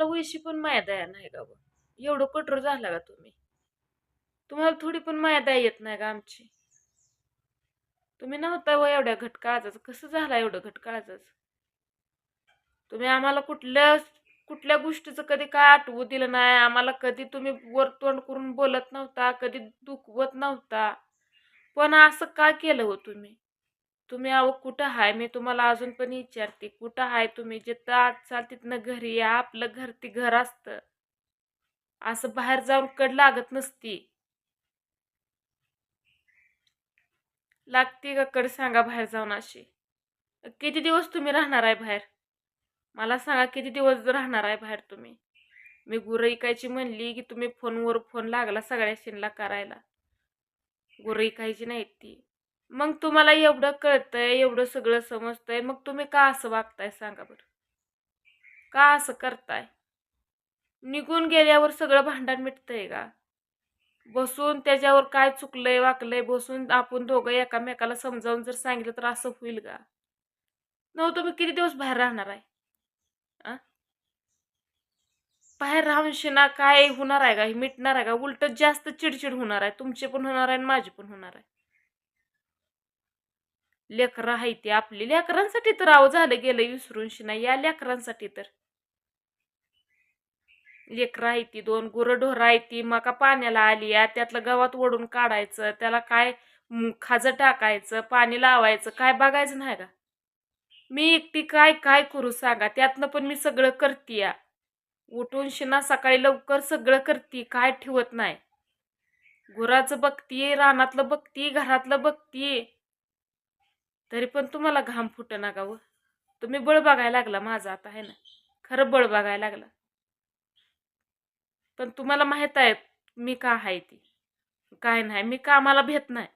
तुम्हाला वैशी पण माया दया नाही का बा? एवढं कठोर झाला का तुम्ही? तुम्हाला थोडी पण माया दया येत नाही का आमची. तुम्ही नव्हता व एवढ्या घटकाळाच कसं झाला एवढं घटकाळाच तुम्ही आम्हाला कुठल्या कुठल्या गोष्टीचं कधी काय आठवू दिलं नाही. आम्हाला कधी तुम्ही वर तोंड करून बोलत नव्हता कधी दुखवत नव्हता. पण असं का केलं हो तुम्ही? तुम्ही अहो कुठं आहे मी तुम्हाला अजून पण विचारते कुठं आहे तुम्ही? जिथं आज चाल तिथनं घरी या आपलं घर ती घर असतं. असं बाहेर जाऊन कड लागत नसती. लागते का कड? सांगा बाहेर जाऊन अशी. किती दिवस तुम्ही राहणार आहे बाहेर? मला सांगा किती दिवस राहणार आहे बाहेर तुम्ही? मी गुरं ऐकायची म्हणली की तुम्ही फोनवर फोन लागला सगळ्या शिनला करायला. गुरं ऐकायची नाहीत ती. मग तुम्हाला एवढं कळतंय एवढं सगळं समजतंय मग तुम्ही का असं वागताय सांगा बरं? का असं करताय? निघून गेल्यावर सगळं भांडण मिटतंय का? बसून त्याच्यावर काय चुकलंय वाकलंय बसून आपण दोघं एकामेकाला समजावून जर सांगितलं तर असं होईल का? नव हो, तुम्ही किती दिवस बाहेर राहणार आहे? आ? बाहेर राहून शिना काय होणार आहे का? हे मिटणार आहे का? उलट जास्त चिडचिड होणार आहे. तुमचे पण होणार आहे आणि माझे पण होणार आहे. लेकरं आहे ती आपली. लेकरांसाठी तर आव झालं गेलं विसरून शिना. या लेकरांसाठी तर. लेकरं आहे ती दोन गुरंढोरं आहे ती. मका पाण्याला आली या. त्यातलं गवात ओढून काढायचं. त्याला काय खाजं टाकायचं पाणी लावायचं काय बघायचं नाही का? मी एकटी काय काय करू सांगा? त्यातनं पण मी सगळं करतीया उठून शिना सकाळी लवकर सगळं करते. काय ठेवत नाही. गुराचं बघतीये रानातलं बघतीये घरातलं बघतीये तरी पण तुम्हाला घाम फुट ना का व हो. तुम्ही बळ बघायला लागला माझा आता आहे ना? खरं बळ बघायला लागला. पण तुम्हाला माहीत आहे मी का आहे ती? काय नाही मी कामाला भेट नाही.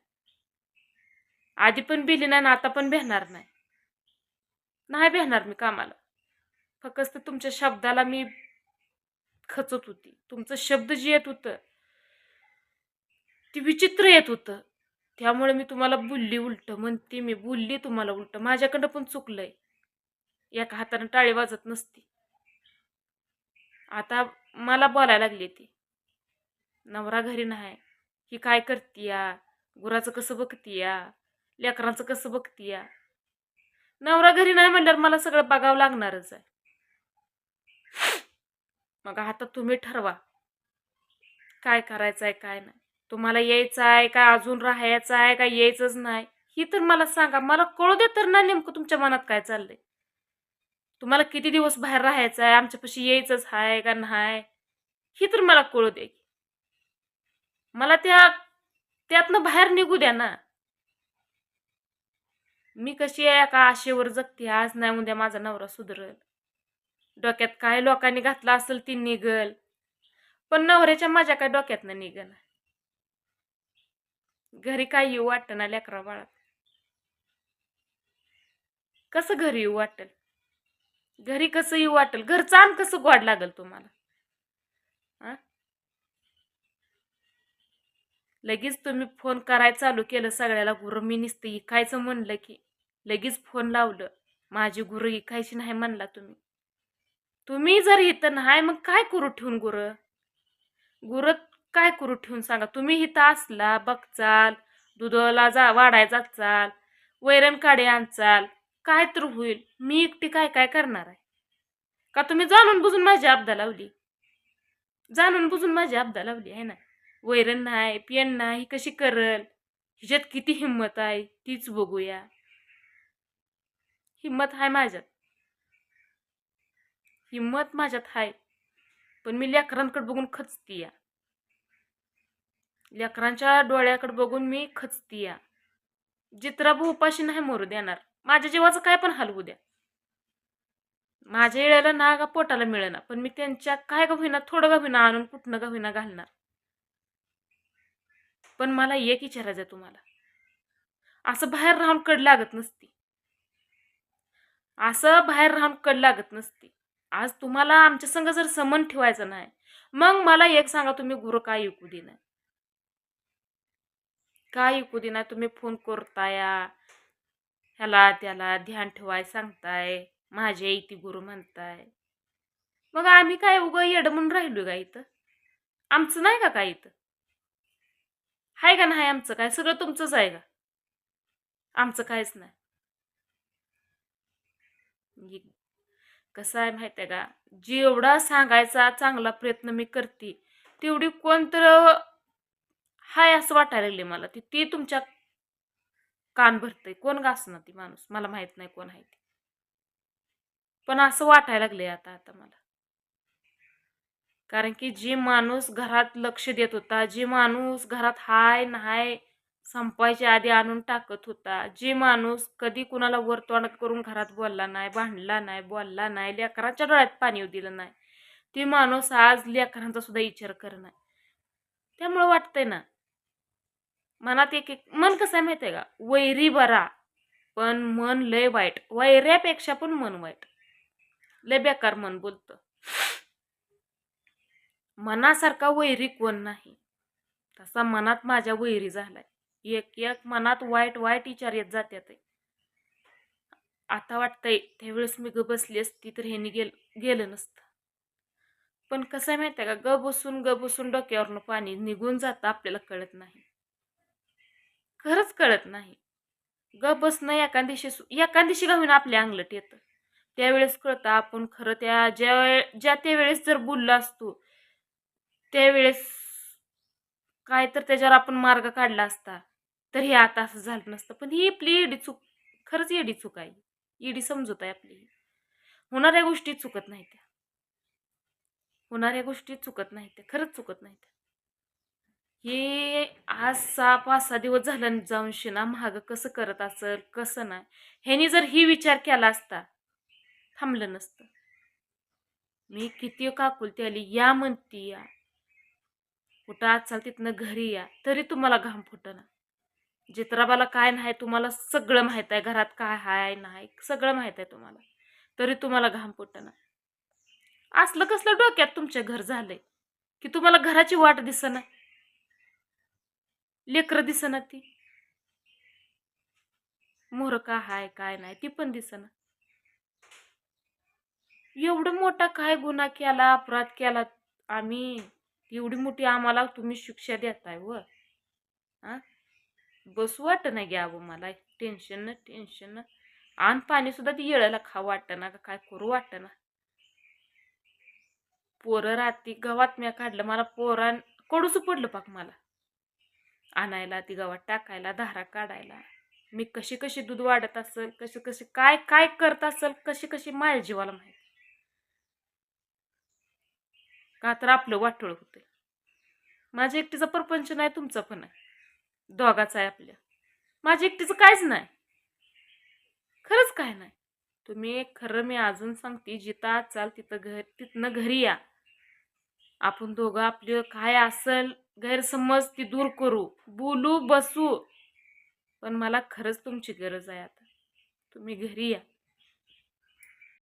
आधी पण भिली नाही ना आता पण भेटणार नाही. नाही भेणार मी कामाला. फक्त तुमच्या शब्दाला मी खचत होती. तुमचं शब्द जे येत होतं ती विचित्र येत होतं. त्यामुळे मी तुम्हाला बोलली उलट म्हणते मी बोलली तुम्हाला उलट. माझ्याकडं पण चुकलंय. एका हाताने टाळी वाजत नसती. आता मला बोलायला लागली ती. नवरा घरी नाही. ही काय करतीया? गुराचं कसं बघतीया? लेकरांचं कसं बघतीया? नवरा घरी नाही म्हणल्यावर मला सगळं बघावं लागणारच आहे. मग आता तुम्ही ठरवा. काय करायचं आहे काय नाही. तुम्हाला यायचं आहे का? अजून राहायचं आहे का? यायचंच नाही. ही तर मला सांगा मला कळू दे तर ना नेमकं तुमच्या मनात काय चाललंय. तुम्हाला किती दिवस बाहेर राहायचं आहे? आमच्यापाशी यायचंच आहे का नाही? ही तर मला कळू दे मला त्या त्यातनं बाहेर निघू द्या ना. मी कशी आहे का आशेवर जगते? आज नाही उद्या माझा नवरा सुधरल. डोक्यात काय लोकांनी घातलं असेल ती निघल. पण नवऱ्याच्या माझ्या काय डोक्यातनं निघणार? घरी काय येऊ वाटतं ना लेकरा बाळात कसं घरी येऊ वाटेल? घरी कसं येऊ वाटेल? घरचं आण कसं गोड लागल तुम्हाला? आ? लगेच तुम्ही फोन करायला चालू केलं सगळ्याला गुरु मी निसतं इकायचं म्हणलं की लगेच फोन लावलं. माझी गुरं इकायची नाही म्हणला तुम्ही. तुम्ही जर इथं नाही मग काय करू ठेवून गुरु? गुरं काय करू ठेवून सांगा? तुम्ही इथं असला बघचाल दुधाला जा वाढायचा चाल वैरण काढे आणचाल काय तर होईल. मी एकटी काय काय करणार आहे? का तुम्ही जाणून बुजून माझी आपदा लावली? जाणून बुजून माझी आपदा लावली आहे ना? वैरण नाही पेन नाही ही कशी करल? हिच्यात किती हिंमत आहे? तीच बघूया. हिंमत आहे माझ्यात. हिंमत माझ्यात आहे पण मी लेकरांकडे बघून खचती या लेकरांच्या डोळ्याकडे बघून मी खचतीया. जित्राबू उपाशी नाही मरू देणार. माझ्या जीवाचं काय पण हलवू द्या. माझ्या येळ्याला ना का पोटाला मिळेना पण मी त्यांच्या काय का होईना थोडं का होईना आणून कुठनं का होईना घालणार? पण मला एक विचारायचं आहे तुम्हाला. असं बाहेर राहून कड लागत नसती. असं बाहेर राहून कड लागत नसती. आज तुम्हाला आमच्या संग जर समन ठेवायचं नाही मग मला एक सांगा तुम्ही गुरु काय ऐकू दे नाही काय ऐकू देना तुम्ही फोन करताया? ह्याला त्याला ध्यान ठेवाय सांगताय. माझे इथे गुरु म्हणताय. मग आम्ही काय उगं येड म्हणून राहिलो का इथं? आमचं नाही का काय इथं? हाय का नाही आमचं काय? सगळं तुमचंच आहे का? आमचं काहीच नाही. कसं आहे माहिती आहे का? जेवढा सांगायचा चांगला प्रयत्न मी करते तेवढी कोण तर हाय असं वाटायला लागले मला. ती ती तुमच्या कान भरतय. कोण गासना ती माणूस? मला माहीत नाही कोण आहे ती. पण असं वाटायला लागले आता आता मला. कारण की जी माणूस घरात लक्ष देत होता जी माणूस घरात हाय नाय संपायच्या आधी आणून टाकत होता जे माणूस कधी कुणाला वरतोंड करून घरात बोलला नाही भांडला नाही बोलला नाही लेकरांच्या डोळ्यात पाणी दिलं नाही ती माणूस आज लेकरांचा सुद्धा विचार कर नाही त्यामुळं वाटतंय ना मनात एक एक मन कसं आहे माहिती आहे का? वैरी बरा पण मन लय वाईट. वैऱ्यापेक्षा पण मन वाईट. लय बेकार मन बोलतं. मनासारखा वैरी कोण नाही. तसा मनात माझ्या वैरी झालाय. एक एक मनात वाईट वाईट विचार येत जात्यात. आता वाटतंय त्यावेळेस मी ग बसली असती तर ह्यानी गेल गेलं नसतं. पण कसं आहे माहिती आहे का? ग बसून ग बसून डोक्यावरनं पाणी निघून जातं आपल्याला कळत नाही. खरंच कळत नाही. ग बसणं एका दिवशी एका दिवशी घालून आपल्या अंगलट येतं. त्यावेळेस कळतं आपण खरं त्या ज्या ज्या त्यावेळेस जर बोललो असतो त्यावेळेस काय तर त्याच्यावर आपण मार्ग काढला असता तर हे आता असं झालं नसतं. पण ही आपली एडी चूक खरंच एडी चूक आहे. एडी समजत आहे आपली. होणाऱ्या गोष्टी चुकत नाही त्या होणाऱ्या गोष्टी चुकत नाही त्या खरंच चुकत नाही त्या हे आज सहा पाच सहा दिवस झालं जाऊन शिना महाग कसं करत असेल कसं नाही ह्यानी जर ही विचार केला असता थांबलं नसतं. मी किती काकुलती आली या म्हणती या. कुठं आज चाल तिथनं घरी या तरी तुम्हाला घाम फुटना. जित्राबाला काय नाही तुम्हाला सगळं माहीत आहे घरात काय हाय नाही सगळं माहीत आहे तुम्हाला. तरी तुम्हाला घाम फुटना. असलं कसलं डोक्यात तुमच्या घर झालंय की तुम्हाला घराची वाट दिसना. लेकरं दिसना ती. मोर का हाय काय नाही ती पण दिसना. एवढं मोठा काय गुन्हा केला अपराध केला आम्ही एवढी मोठी आम्हाला तुम्ही शिक्षा देताय व. बस वाट ना नाही घ्यावं मला टेन्शन ना टेन्शन ना. आण पाणी सुद्धा ती येळायला खा वाटत ना का काय करू वाटत ना पोरं रात्री गव्हात म्या काढलं मला पोरां कडूस पडलं पाक मला. आणायला ती गवात टाकायला धारा काढायला. मी कशी कशी दूध वाढत असेल कशी कशी काय काय करत असेल कशी कशी माझ्या जीवाला माहिती? का तर आपलं वाटोळ होते माझ्या एकटीचा परपंच नाही तुमचा पण आहे दोघाचा आहे आपल्या माझ्या एकटीचं काहीच नाही. खरंच काय नाही. तुम्ही खरं मी अजून सांगते जिथं चाल तिथं घर तिथनं घरी या. आपण दोघं आपलं काय असल गैरसमज ती दूर करू. बोलू बसू. पण मला खरंच तुमची गरज आहे आता. तुम्ही घरी या.